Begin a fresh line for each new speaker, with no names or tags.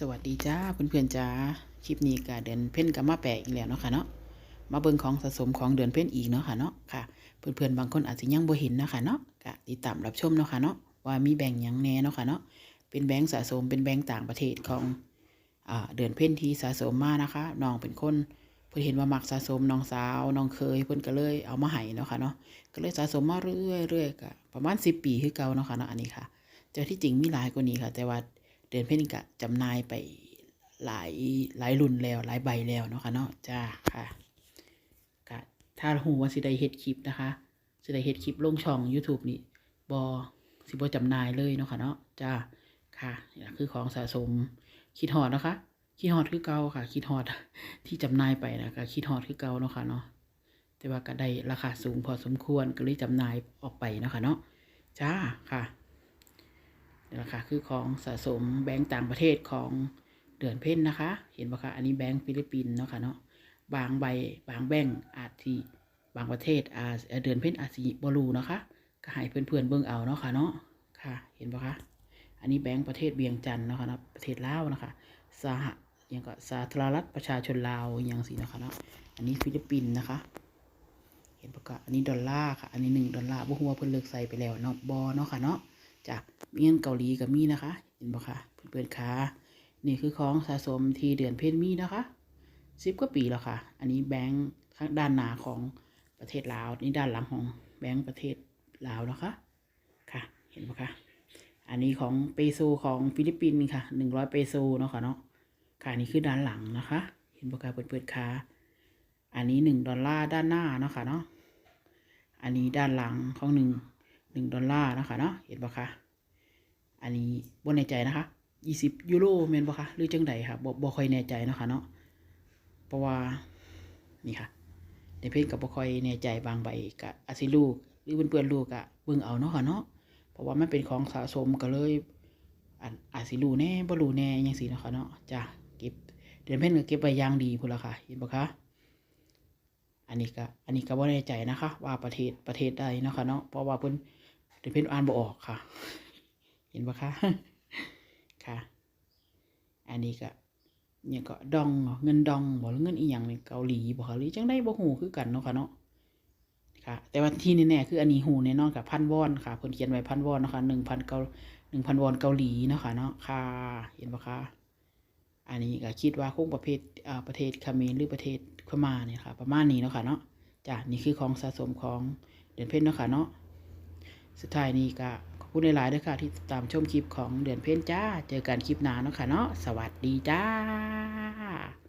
สวัสดีจ้าเพื่อนๆจ้าคลิปนี้ก็เดือนเพ่นกับมาแปะอีกแล้วเนาะค่ะเนาะมาเบิ่งของสะสมของเดือนเพ่นอีกเนาะค่ะเนาะค่ะ เพื่อนๆบางคนอาจจะยังบ่เห็นเนาะค่ะเนาะก็ติดตามรับชมเนาะค่ะเนาะว่ามีแบ่งยังแหน่เนาะค่ะเนาะเป็นแบงค์สะสมเป็นแบงค์ต่างประเทศของอ่าเดือนเพ่นที่สะสมมานะคะน้องเป็นคนเพิ่นเห็นว่ามักสะสมน้องสาวน้องเคยเพิ่อนก็เลยเอามาให้เนาะค่ะเนาะก็เลยสะสมมาเรื่อยๆก็ประมาณ10ปีคือเก่าเนาะค่ะเนาะอันนี้ค่ะแต่ที่จริงมีหลายกว่านี้ค่ะ แต่ว่า เดือนเพ่นกะจำนายไปหลายหลายรุ่นแล้วหลายใบแล้วเนาะค่ะเนาะจ้าค่ะกะถ้าหูว่าสิได้เฮ็ดคลิปนะคะสิได้เฮ็ดคลิปลงช่อง YouTube นี่บอสิบอจำนายเลยเนาะค่ะเนาะจ้าค่ะนี่คือของสะสมคิดฮอดนะคะคิดฮอดคือเก่าค่ะคิดฮอดที่จำนายไปนะคะคิดฮอดคือเก่าเนาะค่ะเนาะแต่ว่าก็ได้ราคาสูงพอสมควรก็เลยจำนายออกไปเนาะค่ะเนาะจ้าค่ะ นี่แหละค่ะคือของสะสมแบงก์ต่างประเทศของเดือนเพ่นนะคะ เห็นปะคะอันนี้แบงก์ฟิลิปปินส์เนาะค่ะเนาะบางใบบางแบงก์อาจทีบางประเทศอาเดือนเพ่นอาจสิบรูนะคะก็ให้เพื่อนๆเบิ่งเอาเนาะค่ะเนาะค่ะ เห็นปะคะอันนี้แบงก์ประเทศเวียงจันทร์เนาะค่ะเนาะประเทศลาวนะคะสหยังก็สาธารณรัฐประชาชนลาวอย่างสิเนาะค่ะเนาะอันนี้ฟิลิปปินส์นะคะ เห็นปะคะอันนี้ดอลลาร์ค่ะ อันนี้หนึ่งดอลลาร์บ่ฮู้ว่าเพิ่นเลิกใส่ไปแล้วเนาะบอเนาะค่ะเนาะ จ้ะมีเงินเกาหลีกับมีนะคะ เห็นปะคะเพื่อนๆคะนี่คือของสะสมทีเดือนเพนมีนะคะสิบกว่าปีแล้วค่ะ อันนี้แบงค์ข้างด้านหน้าของประเทศลาว นี่ด้านหลังของแบงค์ประเทศลาวนะคะ ค่ะ เห็นปะคะ อันนี้ของเปโซของฟิลิปปินส์ค่ะหนึ่งร้อยเปโซเนาะค่ะเนาะ ค่ะนี่คือด้านหลังนะคะ เห็นปะคะเพื่อนๆคะอันนี้หนึ่งดอลลาร์ด้านหน้าเนาะค่ะเนาะ อันนี้ด้านหลังของหนึ่ง หนึ่งดอลลาร์นะคะเนาะเห็นปะคะอันนี้บนในใจนะคะยี่สิบยูโรเมนปะคะหรือจังใดค่ะบ่บ่ค่อยแน่ใจเนาะคะเนาะเพราะว่านี่ค่ะในเพจกับบ่ค่อยแน่ใจบางใบกะอาซิลูกหรือเพื่อนๆลูกกะเบิ่งเอาเนาะค่ะเนาะเพราะว่ามันเป็นของสะสมก็เลยอันอาซิลูแน่บ่รู้แน่ยังสิเนาะคะเนาะจ้ะเก็บเดือนเพ่นก็เก็บไว้ย่างดีพุ่นละค่ะเห็นปะคะอันนี้ก็อันนี้ก็บ่แน่ใจนะคะ ว่าประเทศประเทศใดเนาะค่ะเนาะเพราะว่าเพิ่น ดี๋ยวเพนอ่านบ่ออกค่ะ เห็นปะคะค่ะ อันนี้ก็เนี่ยก็ดองเงินดองบ่หรือเงินอีหยังในเกาหลีบ่คะหรือจังได้บ่ฮู้คือกันเนาะค่ะเนาะค่ะ แต่ว่าที่แน่ๆคืออันนี้ฮู้แน่นอนกับพันวอนค่ะเพิ่นเขียนไว้พันวอนเนาะค่ะ1,000เกา1,000วอนเกาหลีเนาะค่ะเนาะค่ะ เห็นปะคะอันนี้ก็คิดว่าคงประเภทอ่าประเทศคาเมรหรือประเทศพม่าเนี่ยค่ะ ประมาณนี้เนาะค่ะเนาะจ้ะนี่คือของสะสมของเดือนเพ็ญเนาะค่ะเนาะ สุดท้ายนี้ก็ขอบคุณหลายๆด้วยค่ะ ที่ติดตามชมคลิปของเดือนเพ็ญจ้า เจอกันคลิปหน้าเนาะค่ะเนาะสวัสดีจ้า